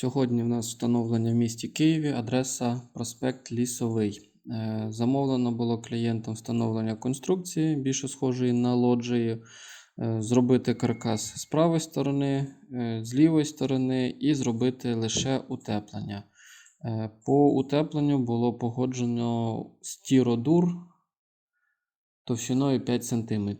Сьогодні в нас встановлення в місті Києві, адреса проспект Лісовий. Е, Замовлено було клієнтам встановлення конструкції, більше схожої на лоджії, е, зробити каркас з правої сторони, е, з лівої сторони і зробити лише утеплення. По утепленню було погоджено стіродур товщиною 5 см.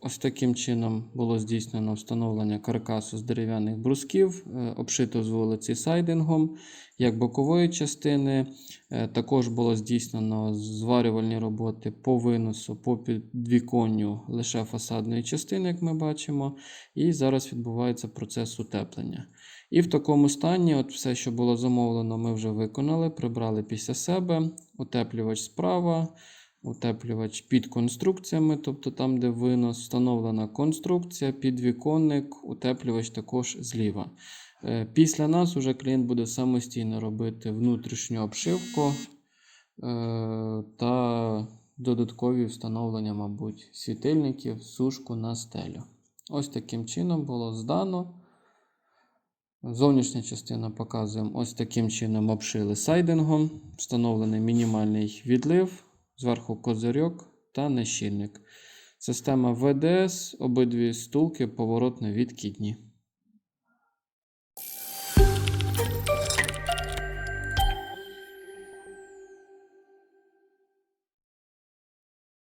Ось таким чином було здійснено встановлення каркасу з дерев'яних брусків, е, обшито з вулиці сайдингом, як бокової частини. Е, Також було здійснено зварювальні роботи по виносу, по підвіконню лише фасадної частини, як ми бачимо. І зараз відбувається процес утеплення. І в такому стані, от все, що було замовлено, ми вже виконали, прибрали після себе, утеплювач справа, утеплювач під конструкціями, тобто там, де винос, встановлена конструкція, підвіконник, утеплювач також зліва. Е, Після нас уже клієнт буде самостійно робити внутрішню обшивку е, та додаткові встановлення, мабуть, світильників, сушку на стелю. Ось таким чином було здано. Зовнішня частина показуємо ось таким чином обшили сайдингом, встановлений мінімальний відлив, зверху козирьок та нещільник. Система ВДС, обидві стулки поворотно відкидні.